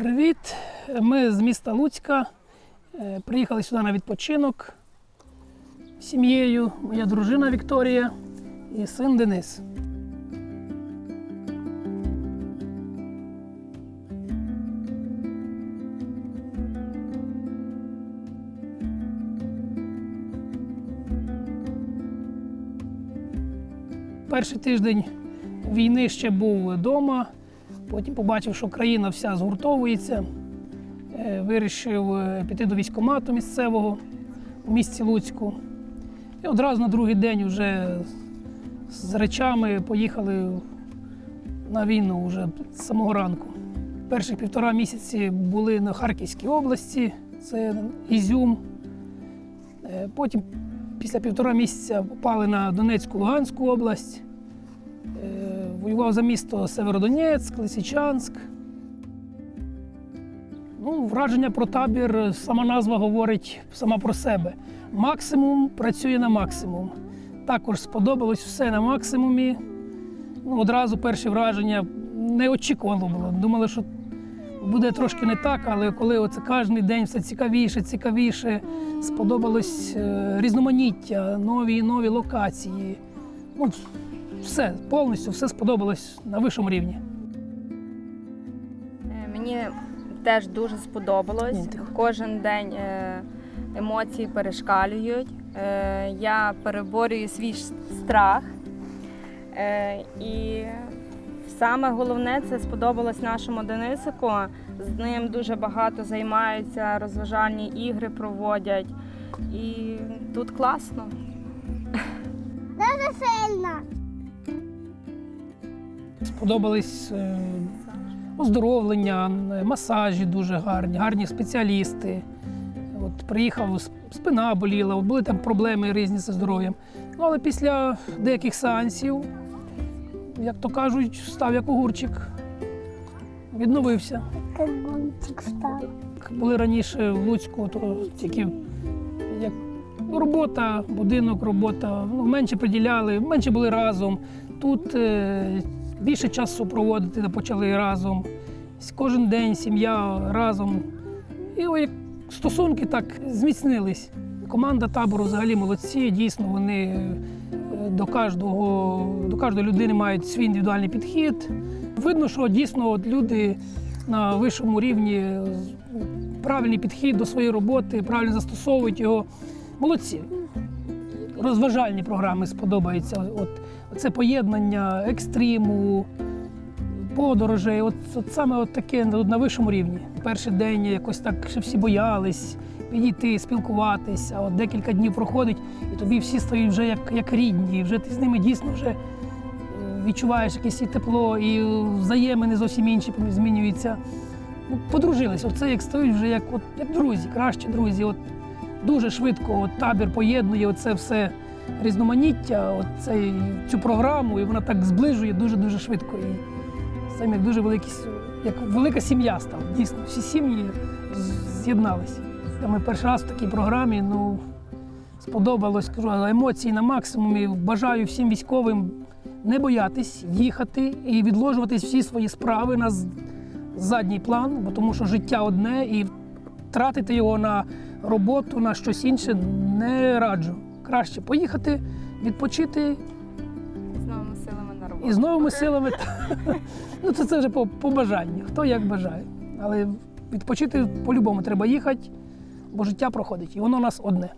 Привіт! Ми з міста Луцька. Е, Приїхали сюди на відпочинок з сім'єю. Моя дружина Вікторія і син Денис. Перший тиждень війни ще був вдома. Потім побачив, що країна вся згуртовується. Е, Вирішив е, піти до військкомату місцевого у місті Луцьку. І одразу на другий день вже з речами поїхали на війну вже з самого ранку. Перших півтора місяці були на Харківській області, це Ізюм. Е, Потім після півтора місяця попали на Донецьку Луганську область. Воював за місто Северодонецьк, Лисичанськ. Ну, враження про табір, сама назва говорить сама про себе. Максимум працює на максимум. Також сподобалось все на максимумі. Ну, одразу перші враження неочікувано було. Думали, що буде трошки не так, але коли оце кожен день все цікавіше, цікавіше, сподобалось е, різноманіття, нові нові локації. Ну, все, повністю все сподобалось на вищому рівні. Е, Мені теж дуже сподобалось. Ні. Кожен день е, емоції перешкалюють. Е, Я переборюю свій страх. І саме головне це сподобалось нашому Денисику. З ним дуже багато займаються, розважальні ігри проводять. І тут класно. сильно. Сподобались е, оздоровлення, масажі дуже гарні, гарні спеціалісти. От приїхав, спина боліла, були там проблеми різні зі здоров'ям. Ну, але після деяких сеансів, як то кажуть, став як огурчик, відновився. Гонщик. Були раніше в Луцьку, то тільки як робота, будинок, робота, ну, менше приділяли, менше були разом. Тут е, більше часу проводити почали разом. Кожен день сім'я разом. І о, як стосунки так зміцнились. Команда табору взагалі молодці. Дійсно, вони е, до кожного, до кожної людини мають свій індивідуальний підхід. Видно, що дійсно от люди на вищому рівні правильний підхід до своєї роботи, правильно застосовують його. Молодці. Розважальні програми сподобаються. От, це поєднання екстриму, подорожей. От, от саме от таке на, вищому рівні. Перший день якось так ще всі боялись підійти, спілкуватись, а от декілька днів проходить, і тобі всі стають вже як, як рідні, вже ти з ними дійсно вже е, відчуваєш якесь і тепло, і взаємини зовсім інші змінюються. Ну, подружились. Оце як стають вже як, от, як друзі, кращі друзі. От, дуже швидко от, табір поєднує оце все різноманіття, от цей, цю програму, і вона так зближує дуже-дуже швидко. І саме як дуже великі, як велика сім'я стала. Дійсно, всі сім'ї з'єдналися. Ми перший раз в такій програмі, ну, сподобалось, кажу, емоції на максимумі. Бажаю всім військовим не боятись їхати і відложуватись всі свої справи на задній план, бо тому що життя одне і тратити його на роботу, на щось інше не раджу. Краще поїхати, відпочити З новими силами на роботу. і з новими силами. Ну, це, це вже по, по бажанню, хто як бажає. Але відпочити по-любому треба їхати, бо життя проходить, і воно у нас одне.